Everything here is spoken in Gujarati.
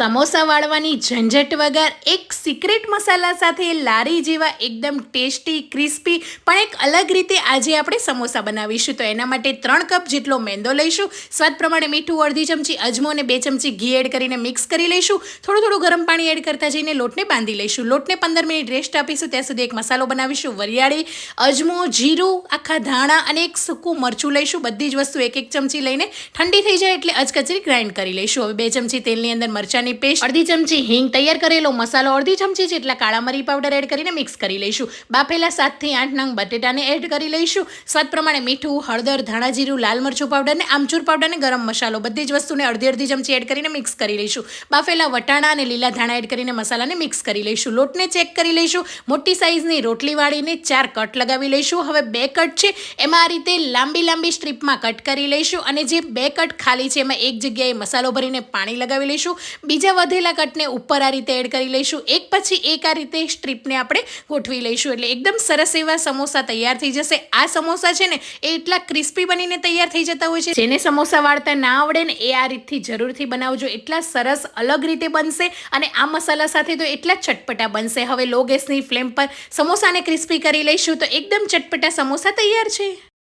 સમોસા વાળવાની ઝંઝટ વગર એક સિક્રેટ મસાલા સાથે લારી જેવા એકદમ ટેસ્ટી ક્રિસ્પી પણ એક અલગ રીતે આજે આપણે સમોસા બનાવીશું. તો એના માટે ત્રણ કપ જેટલો મેંદો લઈશું. સ્વાદ પ્રમાણે મીઠું, અડધી ચમચી અજમો અને બે ચમચી ઘી એડ કરીને મિક્સ કરી લઈશું. થોડું થોડું ગરમ પાણી એડ કરતા જઈને લોટને બાંધી લઈશું. લોટને પંદર મિનિટ રેસ્ટ આપીશું. ત્યાં સુધી એક મસાલો બનાવીશું. વરિયાળી, અજમો, જીરું, આખા ધાણા અને એક સૂકું મરચું લઈશું. બધી જ વસ્તુ એક એક ચમચી લઈને ઠંડી થઈ જાય એટલે અચકચરી ગ્રાઇન્ડ કરી લઈશું. હવે બે ચમચી તેલની અંદર મરચાની પેસ્ટ અડધી ચમચી હિંગ તૈયાર કરેલો મસાલો અડધી ચમચી જેટલા કાળા મરી પાવડર એડ કરીને મિક્સ કરી લઈશું. બાફેલા સાતથી આઠ નંગ બટેટાને એડ કરી લઈશું. સ્વાદ પ્રમાણે મીઠું, હળદર, ધાણા જીરું, લાલ મરચું પાવડર ને આમચૂર પાવડર ને ગરમ મસાલો બધી જ વસ્તુને અડધી અડધી ચમચી એડ કરીને મિક્સ કરી લઈશું. બાફેલા વટાણા અને લીલા ધાણા એડ કરીને મસાલાને મિક્સ કરી લઈશું. લોટને ચેક કરી લઈશું. મોટી સાઇઝની રોટલી વાળીને ચાર કટ લગાવી લઈશું. હવે બે કટ છે. એમાં આ રીતે લાંબી લાંબી સ્ટ્રીપમાં કટ કરી લઈશું અને જે બે કટ ખાલી છે એમાં એક જગ્યાએ મસાલો ભરીને પાણી લગાવી લઈશું. બીજા વધેલા કટને ઉપર આ રીતે એડ કરી લઈશું. એક પછી એક આ રીતે સ્ટ્રીપને આપણે ગોઠવી લઈશું. એટલે એકદમ સરસ એવા સમોસા તૈયાર થઈ જશે. આ સમોસા છે ને, એ એટલા ક્રિસ્પી બનીને તૈયાર થઈ જતા હોય છે. જેને સમોસા વાળતા ના આવડે ને, એ આ રીતથી જરૂરથી બનાવજો. એટલા સરસ અલગ રીતે બનશે અને આ મસાલા સાથે તો એટલા ચટપટા બનશે. હવે લો ગેસની ફ્લેમ પર સમોસાને ક્રિસ્પી કરી લઈશું તો એકદમ ચટપટા સમોસા તૈયાર છે.